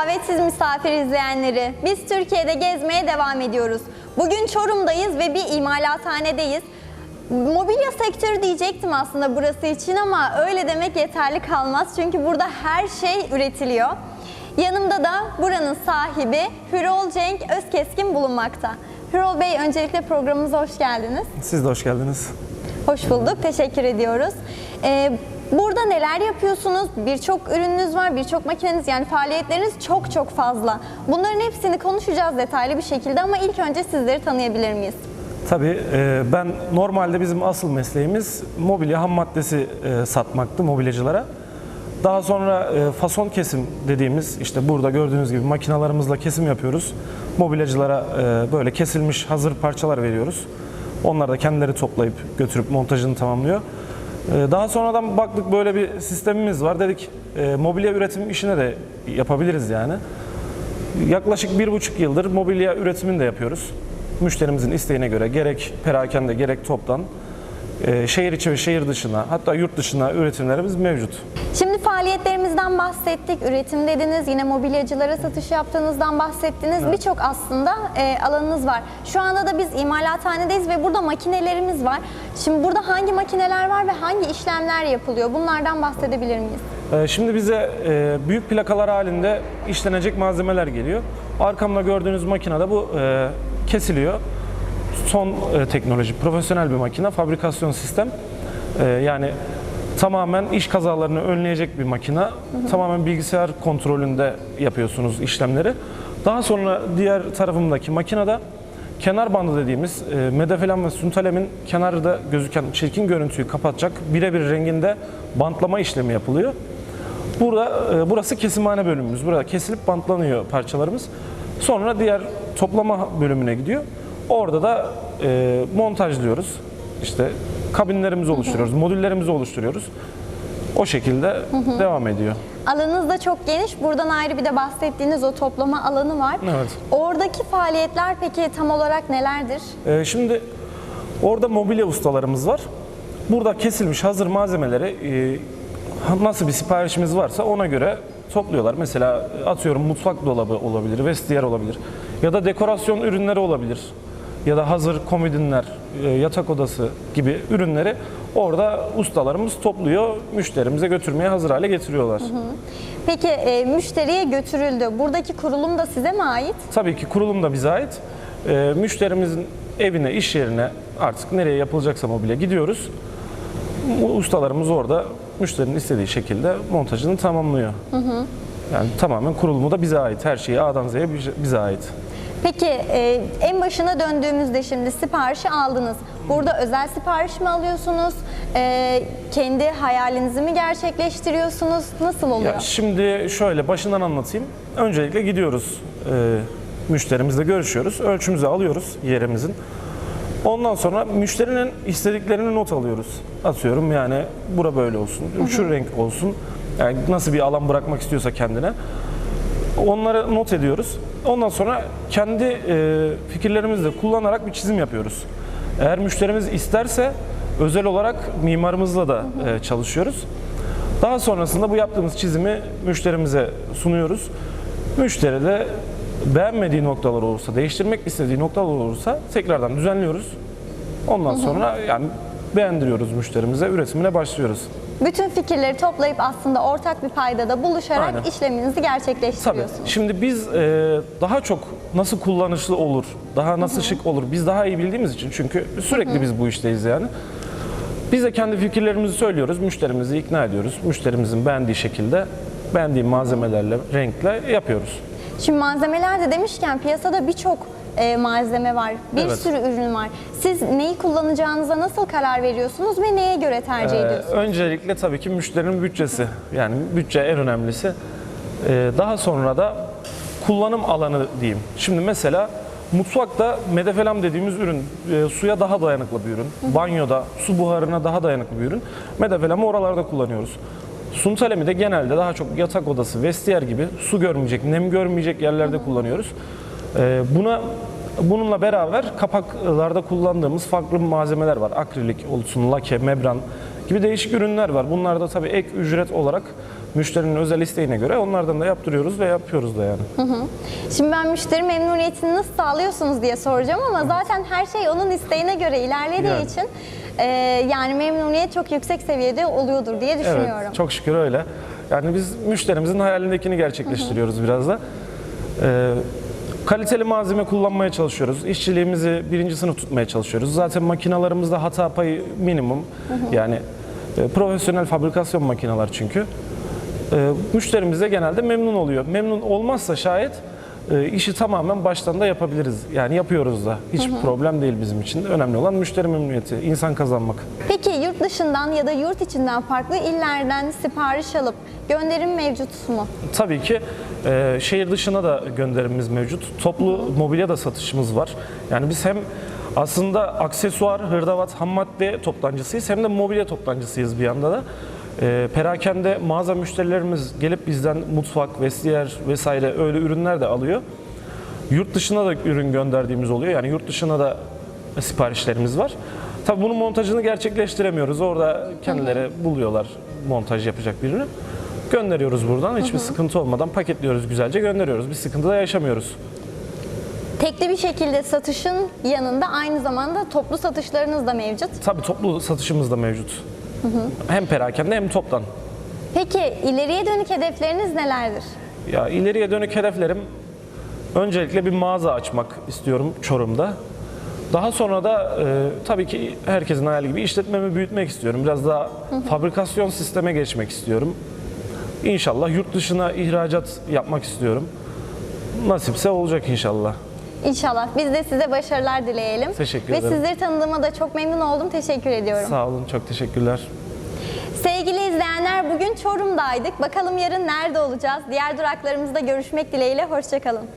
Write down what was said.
davetsiz misafir izleyenleri. Biz Türkiye'de gezmeye devam ediyoruz. Bugün Çorum'dayız ve bir imalathanedeyiz. Mobilya sektörü diyecektim aslında burası için ama öyle demek yeterli kalmaz. Çünkü burada her şey üretiliyor. Yanımda da buranın sahibi Hürol Cenk Özkeskin bulunmakta. Hürol Bey öncelikle programımıza hoş geldiniz. Siz de hoş geldiniz. Hoş bulduk, teşekkür ediyoruz. Ee, burada neler yapıyorsunuz? Birçok ürününüz var, birçok makineniz yani faaliyetleriniz çok çok fazla. Bunların hepsini konuşacağız detaylı bir şekilde ama ilk önce sizleri tanıyabilir miyiz? Tabii e, ben normalde bizim asıl mesleğimiz mobilya ham maddesi e, satmaktı mobilyacılara. Daha sonra e, fason kesim dediğimiz işte burada gördüğünüz gibi makinalarımızla kesim yapıyoruz. Mobilyacılara böyle kesilmiş hazır parçalar veriyoruz. Onlar da kendileri toplayıp götürüp montajını tamamlıyor. E, Daha sonradan baktık böyle bir sistemimiz var. Dedik e, mobilya üretim işine de yapabiliriz yani. Yaklaşık bir buçuk yıldır mobilya üretimini de yapıyoruz. Müşterimizin isteğine göre gerek perakende gerek toptan e, şehir içi ve şehir dışına hatta yurt dışına üretimlerimiz mevcut. Şimdi faaliyetlerimizden bahsettik, üretim dediniz, yine mobilyacılara satış yaptığınızdan bahsettiniz. Birçok aslında e, alanınız var. Şu anda da biz imalathanedeyiz ve burada makinelerimiz var. Şimdi burada hangi makineler var ve hangi işlemler yapılıyor? Bunlardan bahsedebilir miyiz? E, Şimdi bize e, büyük plakalar halinde işlenecek malzemeler geliyor. Arkamda gördüğünüz makinede bu e, kesiliyor. Son e, teknoloji, profesyonel bir makine, fabrikasyon sistem. Yani tamamen iş kazalarını önleyecek bir makine. Tamamen bilgisayar kontrolünde yapıyorsunuz işlemleri. Daha sonra diğer tarafımdaki makinede kenar bandı dediğimiz e, medefelem ve suntalemin kenarda gözüken çirkin görüntüyü kapatacak birebir renginde bantlama işlemi yapılıyor. Burada e, burası kesimhane bölümümüz. Burada kesilip bantlanıyor parçalarımız. Sonra diğer toplama bölümüne gidiyor. Orada da e, montajlıyoruz. İşte kabinlerimizi oluşturuyoruz, modüllerimizi oluşturuyoruz. O şekilde devam ediyor. Alanınız da çok geniş. Buradan ayrı bir de bahsettiğiniz o toplama alanı var. Evet. Oradaki faaliyetler peki tam olarak nelerdir? Ee, şimdi orada mobilya ustalarımız var. Burada kesilmiş hazır malzemeleri e, nasıl bir siparişimiz varsa ona göre topluyorlar. Mesela atıyorum mutfak dolabı olabilir, vestiyer olabilir ya da dekorasyon ürünleri olabilir. Ya da hazır komodinler, e, yatak odası gibi ürünleri orada ustalarımız topluyor, müşterimize götürmeye hazır hale getiriyorlar. Peki e, müşteriye götürüldü. Buradaki kurulum da size mi ait? Tabii ki kurulum da bize ait. Ee, müşterimizin evine, iş yerine artık nereye yapılacaksa mobilya gidiyoruz. Ustalarımız orada müşterinin istediği şekilde montajını tamamlıyor. Yani tamamen kurulumu da bize ait. Her şeyi A'dan Z'ye bize ait. Peki e, en başına döndüğümüzde şimdi siparişi aldınız. Burada özel sipariş mi alıyorsunuz? E, kendi hayalinizi mi gerçekleştiriyorsunuz? Nasıl oluyor? Ya şimdi şöyle başından anlatayım. Öncelikle gidiyoruz. E, müşterimizle görüşüyoruz. Ölçümüzü alıyoruz yerimizin. Ondan sonra müşterinin istediklerini not alıyoruz. Atıyorum yani bura böyle olsun, şu renk olsun. Yani nasıl bir alan bırakmak istiyorsa kendine. Onları not ediyoruz. Ondan sonra kendi e, fikirlerimizi de kullanarak bir çizim yapıyoruz. Eğer müşterimiz isterse özel olarak mimarımızla da e, çalışıyoruz. Daha sonrasında bu yaptığımız çizimi müşterimize sunuyoruz. Müşteri de beğenmediği noktalar olursa, değiştirmek istediği noktalar olursa tekrardan düzenliyoruz. Ondan sonra yani beğendiriyoruz müşterimize, üretimine başlıyoruz. Bütün fikirleri toplayıp aslında ortak bir paydada buluşarak Aynen. işleminizi Tabii. gerçekleştiriyorsunuz. Şimdi biz e, daha çok nasıl kullanışlı olur, daha nasıl şık olur, biz daha iyi bildiğimiz için çünkü sürekli biz bu işteyiz yani. Biz de kendi fikirlerimizi söylüyoruz, müşterimizi ikna ediyoruz. Müşterimizin beğendiği şekilde, beğendiği malzemelerle, renkle yapıyoruz. Şimdi malzemeler de demişken piyasada birçok e, malzeme var. Bir Evet. sürü ürün var. Siz neyi kullanacağınıza nasıl karar veriyorsunuz ve neye göre tercih Ee, ediyorsunuz? öncelikle tabii ki müşterinin bütçesi. Yani bütçe en önemlisi. Ee, daha sonra da kullanım alanı diyeyim. Şimdi mesela mutfakta medefelam dediğimiz ürün e, suya daha dayanıklı bir ürün. Banyoda su buharına daha dayanıklı bir ürün. Medefelamı oralarda kullanıyoruz. Suntalemi de genelde daha çok yatak odası, vestiyer gibi su görmeyecek, nem görmeyecek yerlerde kullanıyoruz. Ee, buna Bununla beraber kapaklarda kullandığımız farklı malzemeler var. Akrilik olsun, lake, membran gibi değişik ürünler var. Bunlar da tabii ek ücret olarak müşterinin özel isteğine göre onlardan da yaptırıyoruz ve yapıyoruz da yani. Şimdi ben müşteri memnuniyetini nasıl sağlıyorsunuz diye soracağım ama zaten her şey onun isteğine göre ilerlediği Yani. için e, yani memnuniyet çok yüksek seviyede oluyordur diye düşünüyorum. Evet, çok şükür öyle. Yani biz müşterimizin hayalindekini gerçekleştiriyoruz biraz da. Ee, kaliteli malzeme kullanmaya çalışıyoruz. İşçiliğimizi birinci sınıf tutmaya çalışıyoruz. Zaten makinalarımızda hata payı minimum. Yani e, profesyonel fabrikasyon makineler çünkü. E, müşterimiz de genelde memnun oluyor. Memnun olmazsa şayet e, işi tamamen baştan da yapabiliriz. Yani yapıyoruz da. Hiç problem değil bizim için. Önemli olan müşteri memnuniyeti, insan kazanmak. Peki yurt dışından ya da yurt içinden farklı illerden sipariş alıp gönderim mevcut mu? Tabii ki e, şehir dışına da gönderimimiz mevcut. Toplu mobilya da satışımız var. Yani biz hem aslında aksesuar, hırdavat, ham madde toptancısıyız hem de mobilya toptancısıyız bir yanda da. E, perakende mağaza müşterilerimiz gelip bizden mutfak, vestiyer vesaire öyle ürünler de alıyor. Yurt dışına da ürün gönderdiğimiz oluyor. Yani yurt dışına da siparişlerimiz var. Tabii bunun montajını gerçekleştiremiyoruz. Orada kendileri buluyorlar montaj yapacak birini. Gönderiyoruz buradan. Hiçbir sıkıntı olmadan paketliyoruz güzelce gönderiyoruz. Bir sıkıntı da yaşamıyoruz. Tekli bir şekilde satışın yanında aynı zamanda toplu satışlarınız da mevcut. Tabii toplu satışımız da mevcut. Hem perakende hem toptan. Peki ileriye dönük hedefleriniz nelerdir? Ya ileriye dönük hedeflerim öncelikle bir mağaza açmak istiyorum Çorum'da. Daha sonra da e, tabii ki herkesin hayali gibi işletmemi büyütmek istiyorum. Biraz daha fabrikasyon sisteme geçmek istiyorum. İnşallah yurt dışına ihracat yapmak istiyorum. Nasipse olacak inşallah. İnşallah. Biz de size başarılar dileyelim. Teşekkür Ve ederim. sizleri tanıdığıma da çok memnun oldum. Teşekkür ediyorum. Sağ olun, çok teşekkürler. Sevgili izleyenler bugün Çorum'daydık. Bakalım yarın nerede olacağız? Diğer duraklarımızda görüşmek dileğiyle. Hoşçakalın.